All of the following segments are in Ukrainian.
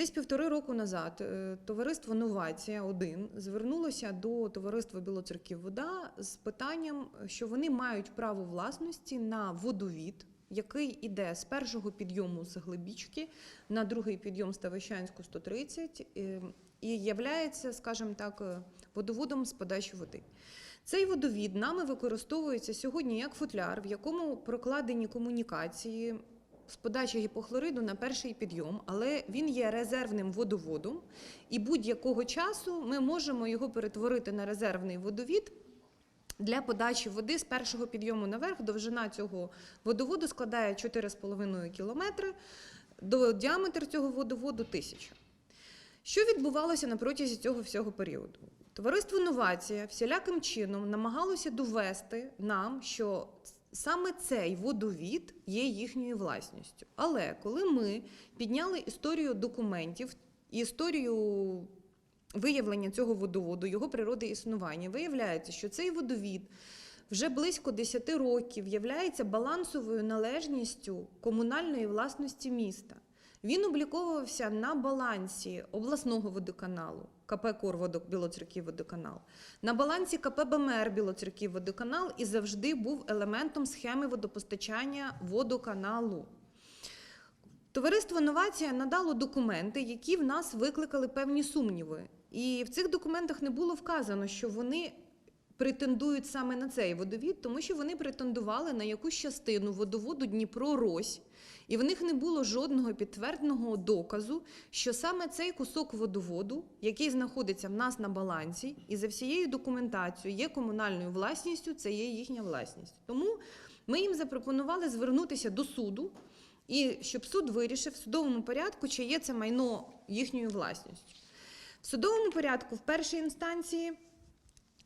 Десь півтори року назад е, товариство Новація 1 звернулося до товариства Білоцерків Вода з питанням, що вони мають право власності на водовід, який іде з першого підйому з Глибічки на другий підйом Ставищанську 130 е, і являється, скажімо так, е, водоводом з подачі води. Цей водовід нами використовується сьогодні як футляр, в якому прокладені комунікації з подачі гіпохлориду на перший підйом, але він є резервним водоводом, і будь-якого часу ми можемо його перетворити на резервний водовід. Для подачі води з першого підйому наверх довжина цього водоводу складає 4,5 кілометри, діаметр цього водоводу 1000. Що відбувалося на протязі цього всього періоду? Товариство Новація всіляким чином намагалося довести нам, що саме цей водовід є їхньою власністю. Але коли ми підняли історію документів історію виявлення цього водоводу, його природи існування, виявляється, що цей водовід вже близько 10 років являється балансовою належністю комунальної власності міста. Він обліковувався на балансі обласного водоканалу КП Корводок Білоцерків водоканал, на балансі КП БМР Білоцерків водоканал і завжди був елементом схеми водопостачання водоканалу. Товариство Новація надало документи, які в нас викликали певні сумніви. І в цих документах не було вказано, що вони претендують саме на цей водовід, тому що вони претендували на якусь частину водоводу Дніпро Рось, і в них не було жодного підтвердженого доказу, що саме цей кусок водоводу, який знаходиться в нас на балансі, і за всією документацією є комунальною власністю, це є їхня власність. Тому ми їм запропонували звернутися до суду. І щоб суд вирішив в судовому порядку, чи є це майно їхньою власністю. В судовому порядку, в першій інстанції,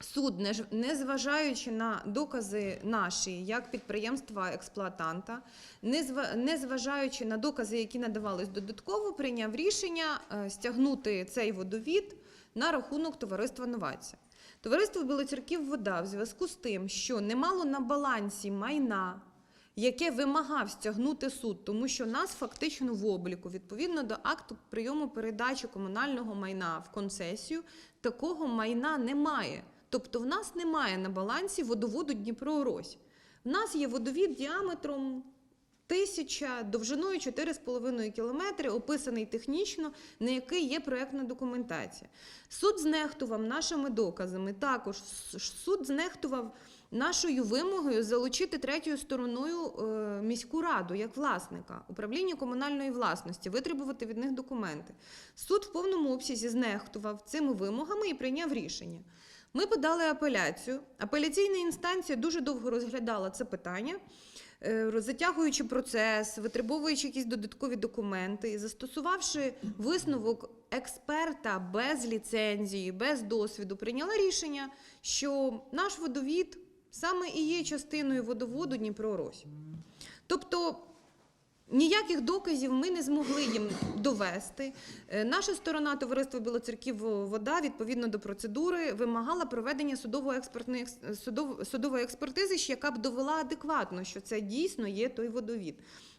суд, незважаючи на докази наші, як підприємства-експлуатанта, незва- незважаючи на докази, які надавались додатково, прийняв рішення е, стягнути цей водовід на рахунок товариства Новація. Товариство Білоцерків вода в зв'язку з тим, що не мало на балансі майна, яке вимагав стягнути суд, тому що нас фактично в обліку, відповідно до акту прийому передачі комунального майна в концесію, такого майна немає. Тобто в нас немає на балансі водоводу Дніпро-Рось. В нас є водовід діаметром тисяча, довжиною 4,5 кілометри, описаний технічно, на який є проєктна документація. Суд знехтував нашими доказами. Також суд знехтував нашою вимогою залучити третьою стороною е, міську раду як власника управління комунальної власності, витребувати від них документи. Суд в повному обсязі знехтував цими вимогами і прийняв рішення. Ми подали апеляцію. Апеляційна інстанція дуже довго розглядала це питання, е, затягуючи процес, витребовуючи якісь додаткові документи, і застосувавши висновок експерта без ліцензії, без досвіду, прийняла рішення, що наш водовід саме і є частиною водоводу Дніпро-Рось. Тобто Ніяких доказів ми не змогли їм довести. Е, Наша сторона товариства Білоцерків вода відповідно до процедури вимагала проведення судово-експертної екс- судов- судової експертизи, яка б довела адекватно, що це дійсно є той водовід.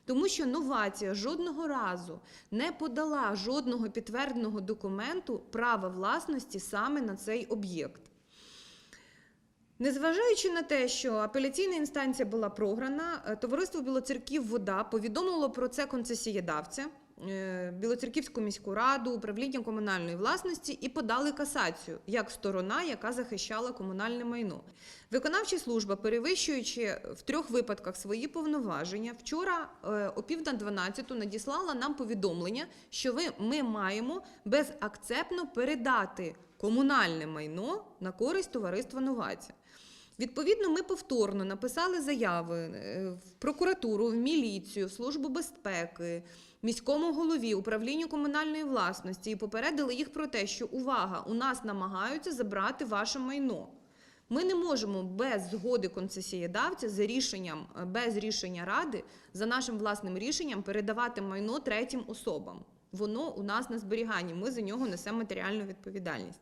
Тому що новація жодного разу не подала жодного підтвердженого документу права власності саме на цей об'єкт. Незважаючи на те, що апеляційна інстанція була програна, е, товариство Білоцерків Вода повідомило про це концесієдавця, е, Білоцерківську міську раду, управління комунальної власності і подали касацію як сторона, яка захищала комунальне майно. Виконавча служба, перевищуючи в трьох випадках свої повноваження, вчора е, о пів на 12 надіслала нам повідомлення, що ми маємо безакцептно передати комунальне майно на користь товариства Новація. Відповідно, ми повторно написали заяви е, в прокуратуру, в міліцію, в службу безпеки, міському голові, управлінню комунальної власності і попередили їх про те, що увага, у нас намагаються забрати ваше майно. Ми не можемо без згоди концесієдавця за рішенням, е, без рішення ради, за нашим власним рішенням передавати майно третім особам. Воно у нас на зберіганні. Ми за нього несемо матеріальну відповідальність.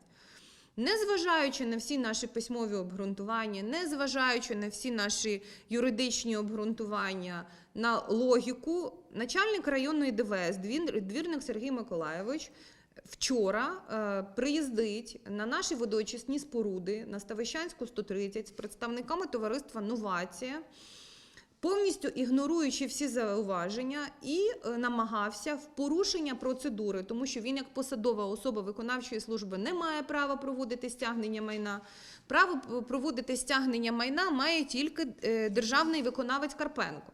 Незважаючи на всі наші письмові обґрунтування, незважаючи на всі наші юридичні обґрунтування, на логіку, начальник районної ДВС, двір- двірник Сергій Миколайович, вчора е, приїздить на наші водоочисні споруди на Ставищанську 130 з представниками товариства Новація повністю ігноруючи всі зауваження, і е, намагався в порушення процедури, тому що він, як посадова особа виконавчої служби, не має права проводити стягнення майна. Право проводити стягнення майна має тільки е, державний виконавець Карпенко.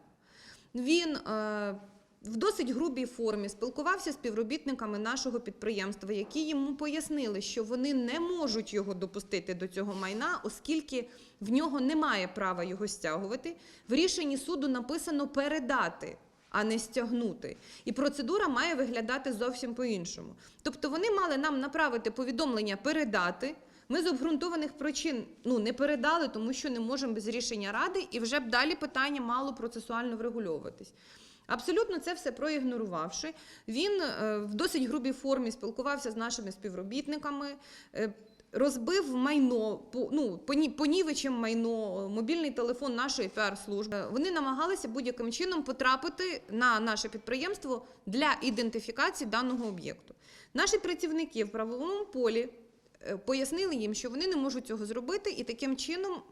Він е, в досить грубій формі спілкувався з співробітниками нашого підприємства, які йому пояснили, що вони не можуть його допустити до цього майна, оскільки в нього немає права його стягувати. В рішенні суду написано передати. А не стягнути. І процедура має виглядати зовсім по-іншому. Тобто вони мали нам направити повідомлення передати. Ми з обґрунтованих причин ну, не передали, тому що не можемо без рішення ради, і вже б далі питання мало процесуально врегульовуватись. Абсолютно це все проігнорувавши, він е, в досить грубій формі спілкувався з нашими співробітниками, е, розбив майно, ну, поні- понівечив майно, мобільний телефон нашої піар-служби. Е, Вони намагалися будь-яким чином потрапити на наше підприємство для ідентифікації даного об'єкту. Наші працівники в правовому полі е, пояснили їм, що вони не можуть цього зробити, і таким чином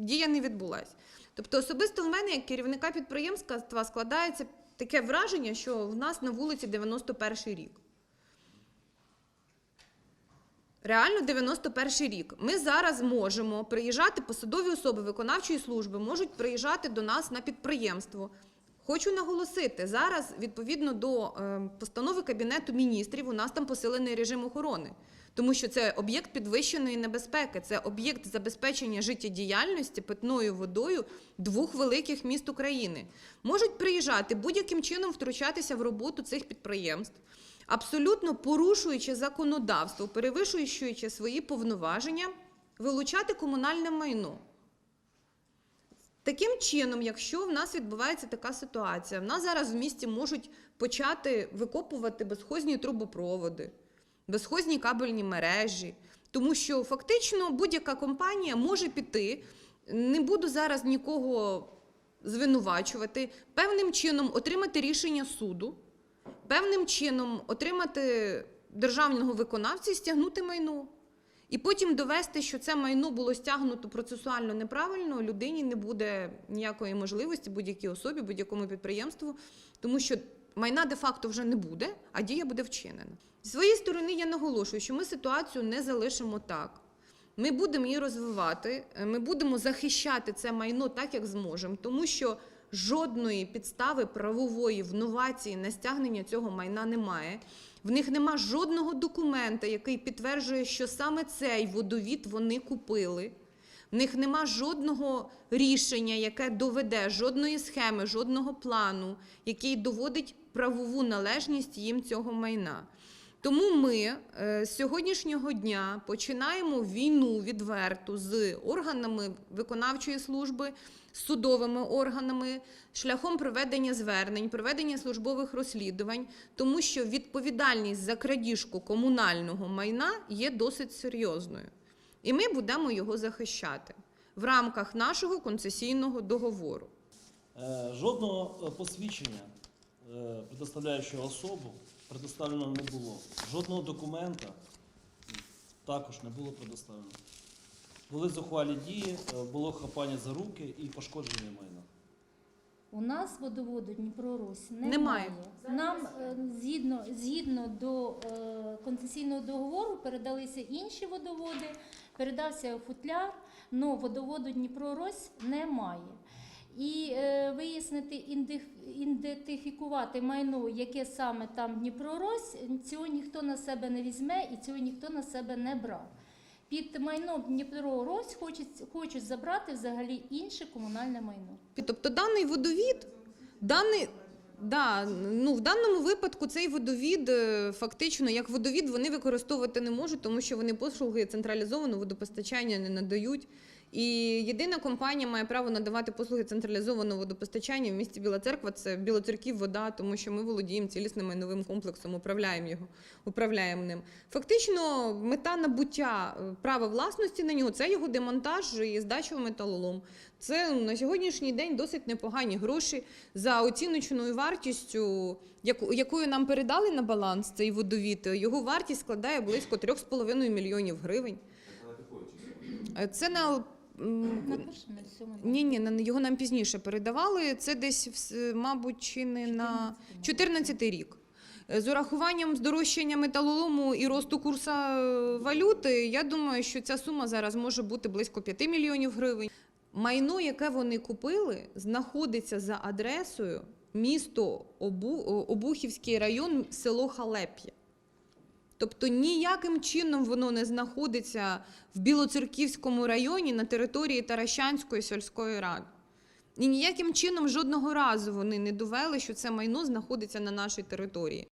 дія не відбулася. Тобто, особисто в мене, як керівника підприємства, складається таке враження, що в нас на вулиці 91 рік. Реально 91 рік. Ми зараз можемо приїжджати, посадові особи виконавчої служби можуть приїжджати до нас на підприємство. Хочу наголосити, зараз, відповідно до е, постанови Кабінету міністрів, у нас там посилений режим охорони, тому що це об'єкт підвищеної небезпеки, це об'єкт забезпечення життєдіяльності питною водою двох великих міст України. Можуть приїжджати будь-яким чином втручатися в роботу цих підприємств абсолютно порушуючи законодавство, перевищуючи свої повноваження, вилучати комунальне майно. Таким чином, якщо в нас відбувається така ситуація, в нас зараз в місті можуть почати викопувати безхозні трубопроводи, безхозні кабельні мережі, тому що фактично будь-яка компанія може піти. Не буду зараз нікого звинувачувати, певним чином отримати рішення суду, певним чином отримати державного виконавця і стягнути майно. І потім довести, що це майно було стягнуто процесуально неправильно, людині не буде ніякої можливості будь-якій особі, будь-якому підприємству, тому що майна де-факто вже не буде, а дія буде вчинена. Зі своєї сторони я наголошую, що ми ситуацію не залишимо так. Ми будемо її розвивати, ми будемо захищати це майно так, як зможемо, тому що жодної підстави правової в новації на стягнення цього майна немає. В них нема жодного документа, який підтверджує, що саме цей водовід вони купили. В них нема жодного рішення, яке доведе жодної схеми, жодного плану, який доводить правову належність їм цього майна. Тому ми е, з сьогоднішнього дня починаємо війну відверту з органами виконавчої служби, судовими органами, шляхом проведення звернень, проведення службових розслідувань, тому що відповідальність за крадіжку комунального майна є досить серйозною. І ми будемо його захищати в рамках нашого концесійного договору. Е, Жодного е, посвідчення, предоставляючого особу, предоставлено не було. Жодного документа також не було предоставлено. Були зухвалі дії, е, було хапання за руки і пошкодження майна. У нас водоводу Дніпрорусь немає. Немає. Нам е, згідно, згідно до е, концесійного договору передалися інші водоводи, передався футляр, але водоводу Дніпрорусь немає. І е, вияснити, ідентифікувати майно, яке саме там Дніпрорусь, цього ніхто на себе не візьме і цього ніхто на себе не брав. Під майном Дніпро-Рось хочуть, хочуть забрати взагалі інше комунальне майно. Тобто даний водовід, даний, да, ну, в даному випадку цей водовід е, фактично як водовід вони використовувати не можуть, тому що вони послуги централізованого водопостачання не надають. І єдина компанія має право надавати послуги централізованого водопостачання в місті Біла Церква. Це Білоцерків вода, тому що ми володіємо цілісним майновим комплексом, управляємо його, управляємо ним. Фактично, мета набуття е, права власності на нього це його демонтаж і здача в металолом. Це на сьогоднішній день досить непогані гроші за оціночною вартістю, яку, якою нам передали на баланс цей водовід. Його вартість складає близько 3,5 мільйонів гривень. Е, Це на ні, ні, його нам пізніше передавали. Це десь, мабуть, чи не на 14 рік. Е, З урахуванням здорожчання металолому і росту курсу е, валюти, я думаю, що ця сума зараз може бути близько 5 мільйонів гривень. Майно, яке вони купили, знаходиться за адресою місто Обу, Обухівський район, село Халеп'я. Тобто ніяким чином воно не знаходиться в Білоцерківському районі на території Таращанської сільської ради. І ніяким чином жодного разу вони не довели, що це майно знаходиться на нашій території.